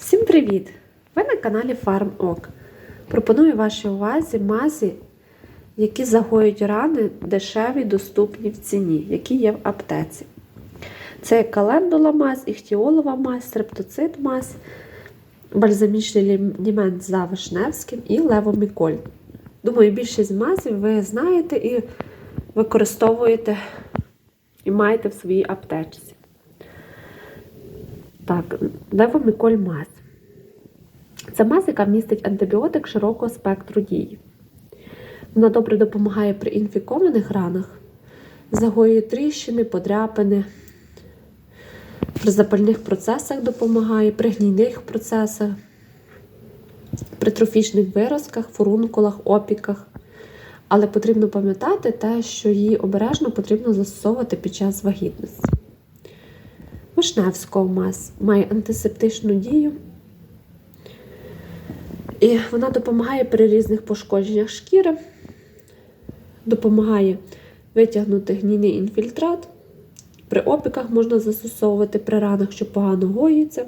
Всім привіт! Ви на каналі FarmOk. Пропоную вашій увазі мазі, які загоюють рани дешеві, доступні в ціні, які є в аптеці. Це календула мазь, іхтіолова мазь, стрептоцит мазь, бальзамічний лімент за Вишневським і левоміколь. Думаю, більшість мазів ви знаєте і використовуєте і маєте в своїй аптечці. Так, левоміколь мазь. Це мазь, яка містить антибіотик широкого спектру дії. Вона добре допомагає при інфікованих ранах, загоює тріщини, подряпини, при запальних процесах допомагає, при гнійних процесах, при трофічних виразках, фурункулах, опіках. Але потрібно пам'ятати те, що її обережно потрібно застосовувати під час вагітності. Вишневського мазь має антисептичну дію. І вона допомагає при різних пошкодженнях шкіри, допомагає витягнути гнійний інфільтрат. При опіках можна застосовувати при ранах, що погано гоїться,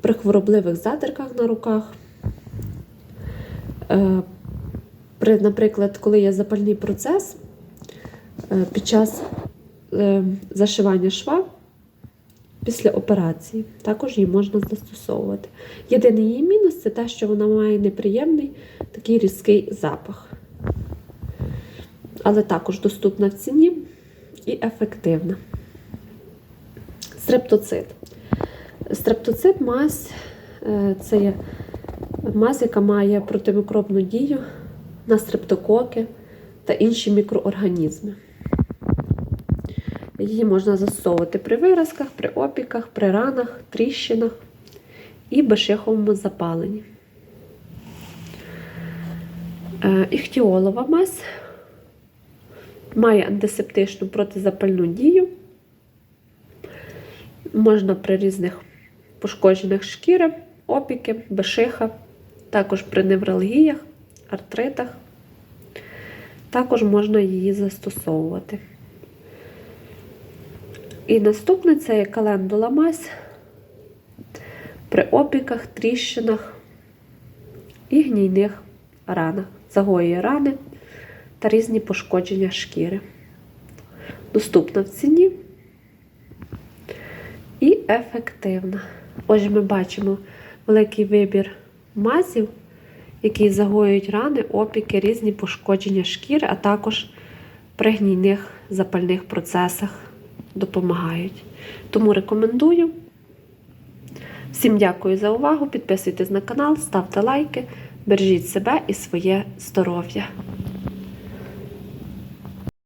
при хворобливих задирках на руках. Е, При, наприклад, коли є запальний процес, е, під час е, зашивання шва після операції. Також її можна застосовувати. Єдиний її мінус це те, що вона має неприємний такий різкий запах. Але також доступна в ціні і ефективна. Стрептоцит. Стрептоцит мазь е, це є мазь, яка має протимікробну дію на стрептококи та інші мікроорганізми. Її можна застосовувати при виразках, при опіках, при ранах, тріщинах і безшиховому запаленні. Е, Іхтіолова мазь має антисептичну протизапальну дію. Можна при різних пошкодженнях шкіри, опіки, бешиха, також при невралгіях, артритах. Також можна її застосовувати. І наступне це є календула мазь при опіках, тріщинах і гнійних ранах, загоює рани та різні пошкодження шкіри. Доступна в ціні і ефективна. Отже, ми бачимо великий вибір мазів, які загоюють рани, опіки, різні пошкодження шкіри, а також при гнійних запальних процесах допомагають. Тому рекомендую. Всім дякую за увагу. Підписуйтесь на канал, ставте лайки, бережіть себе і своє здоров'я.